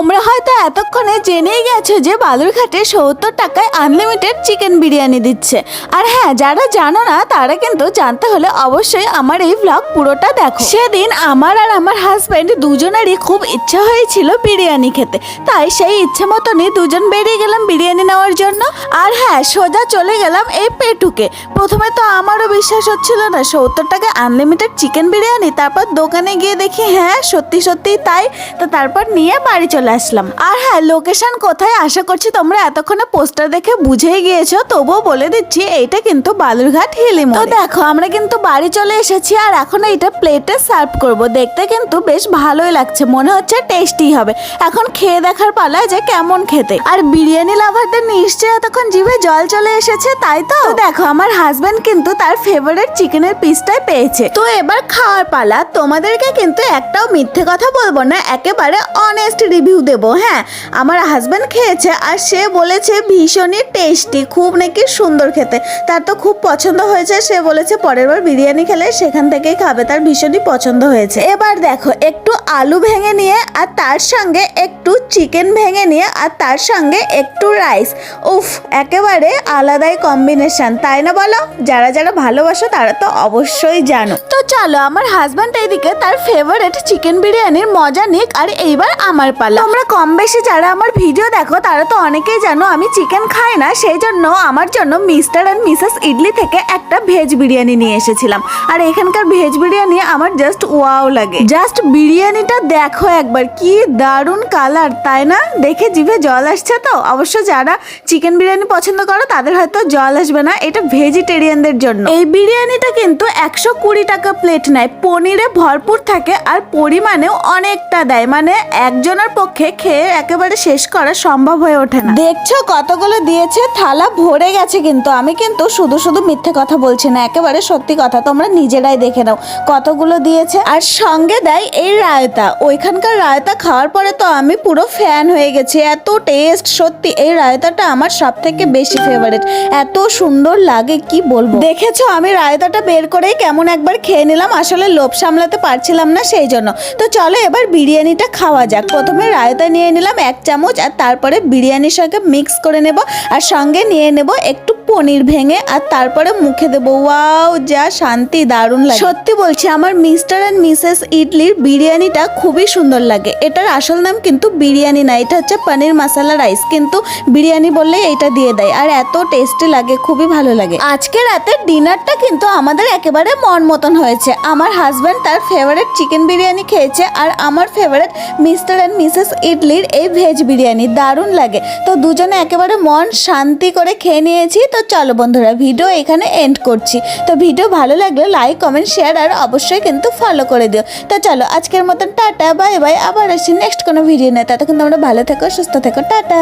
তোমরা হয়তো এতক্ষণে জেনেই গেছো যে বালুরঘাটে সত্তর টাকায় আনলিমিটেড চিকেন বিরিয়ানি দিচ্ছে। আর হ্যাঁ যারা জানো না, তারা কিন্তু জানতে হলে অবশ্যই আমার এই ব্লগ পুরোটা দেখো। সেদিন আমার আর আমার হাজব্যান্ড দুজনেরই খুব ইচ্ছা হয়েছিল বিরিয়ানি খেতে। তাই সেই ইচ্ছে মতনই দুজন বেরিয়ে গেলাম বিরিয়ানি নেওয়ার জন্য। আর হ্যাঁ সোজা চলে গেলাম এই পেটুকে। প্রথমে তো আমারও বিশ্বাস হচ্ছিল না, সত্তর টাকা আনলিমিটেড চিকেন বিরিয়ানি, তারপর দোকানে গিয়ে দেখি হ্যাঁ সত্যি সত্যি তাই। তো তারপর নিয়ে বাড়ি চলে আসলাম। আর হ্যাঁ লোকেশন কোথায়? আশা করছি তোমরা এতক্ষণে পোস্টার দেখে বুঝেই গিয়েছো, তবুও বলে দিচ্ছি, এইটা কিন্তু বালুরঘাট হিলি তো দেখো, আমরা কিন্তু বাড়ি চলে এসেছি আর এখন এটা প্লেটে সার্ভ করব। দেখতে কিন্তু বেশ ভালোই লাগছে, মনে হচ্ছে টেস্টি হবে। এখন খেয়ে দেখার পালা যে কেমন খেতে। আর বিরিয়ানি লাভারদের নিশ্চয়ই এতক্ষণ জিভে জল চলে এসেছে, তাই তো? দেখো, আমার হাজবেন্ড কিন্তু তার ফেভারিট চিকেনের পিসটাই পেয়েছে। তো এবার খাওয়ার পালা, তোমাদেরকে কিন্তু একটাও মিথ্যে কথা বলব না, একেবারে অনেস্ট রিভিউ দেবো হ্যাঁ। আমার হাজব্যান্ড খেয়েছে আর সে বলেছে ভীষণই টেস্টি খুব নাকি সুন্দর খেতে। তার তো খুব পছন্দ হয়েছে, সে বলেছে পরের বার বিরিয়ানি খেলে সেখান থেকেই খাবে, তার ভীষণই পছন্দ হয়েছে। এবার দেখো, একটু আলু ভেঙে নিয়ে আর তার সঙ্গে একটু চিকেন ভেঙে নিয়ে আর তার সঙ্গে একটু রাইস উফ, একেবারে আলাদাই কম্বিনেশন তাই না বলো? যারা যারা ভালোবাসো তারা তো অবশ্যই জানো। তো চলো, আমার হাজব্যান্ড এইদিকে তার ফেভারেট চিকেন বিরিয়ানির মজা নিক আর এইবার আমার পালা। তোমরা কম বেশি যারা আমার ভিডিও দেখো, তারা তো অনেকেই জানো আমি চিকেন খাই না সেই জন্য আমার জন্য মিস্টার অ্যান্ড মিসেস ইডলি থেকে একটা ভেজ বিরিয়ানি নিয়ে এসেছিলাম। আর এখানকার ভেজ বিরিয়ানি আমার জাস্ট ওয়াও লাগে। জাস্ট বিরিয়ানিটা দেখো একবার, কি দারুণ কালার তাই না? দেখে জিভে জল আসছে তো? অবশ্য যারা চিকেন বিরিয়ানি পছন্দ করো, তাদের হয়তো জল আসবে না, এটা ভেজিটেরিয়ানদের জন্য। এই বিরিয়ানিটা কিন্তু একশো কুড়ি টাকা প্লেট নেয়, পনিরে ভরপুর থাকে আর পরিমাণেও অনেকটা দেয় মানে একজনের পক্ষে খেয়ে একেবারে শেষ করা সম্ভব হয়ে ওঠে না। দেখছ, কতগুলো দিয়েছে, থালা ভরে গেছে কিন্তু। আমি কিন্তু শুধু শুধু মিথ্যে কথা বলছি না, একেবারে সত্যি কথা, তোমরা নিজেরাই দেখে নাও কতগুলো দিয়েছে। আর সঙ্গে দেয় এই রায়তা। ওইখানকার রায়তা খাওয়ার পরে তো আমি পুরো ফ্যান হয়ে গেছি। এত টেস্ট সত্যি, এই রায়তাটা আমার সব থেকে বেশি ফেভারিট এত সুন্দর লাগে, কি বলব? দেখেছ, আমি রায়তাটা বের করেই কেমন একবার খেয়ে নিলাম। আসলে লোভ সামলাতে পারছিলাম না সেই জন্য। তো চলো এবার বিরিয়ানিটা খাওয়া যাক। প্রথমে রায়তা নিয়ে নিলাম এক চামচ আর তারপরে বিরিয়ানির সঙ্গে মিক্স করে নেব আর সঙ্গে নিয়ে নেব একটু পনির ভেঙে আর তারপরে মুখে দেবো। ওয়াও, যা শান্তি, দারুণ লাগে। সত্যি বলছি, আমার মিস্টার অ্যান্ড মিসেস ইডলির বিরিয়ানিটা খুবই সুন্দর লাগে। এটার আসল নাম কিন্তু বিরিয়ানি না, এটা হচ্ছে পনির মশালা রাইস। কিন্তু বিরিয়ানি বললে এটা দিয়ে দেয়, আর এত টেস্টি লাগে, খুবই ভালো লাগে। আজকে রাতে ডিনারটা কিন্তু আমাদের একেবারে মন মতন হয়েছে। আমার হাজব্যান্ড তার ফেভারিট চিকেন বিরিয়ানি খেয়েছে, আর আমার ফেভারিট মিস্টার অ্যান্ড মিসেস ইডলির এই ভেজ বিরিয়ানি, দারুণ লাগে। তো দুজনে একেবারে মন শান্তি করে খেয়ে নিয়েছি, তো চলো বন্ধুরা ভিডিও এখানে এন্ড করছি। তো ভিডিও ভালো লাগলে লাইক কমেন্ট শেয়ার আর অবশ্যই কিন্তু ফলো করে দিও। তো চলো, আজকের মতন টাটা বাই বাই আবার আসি নেক্সট কোনো ভিডিও নেই ততক্ষণ তোমরা ভালো থেকো, সুস্থ থেকো, টাটা।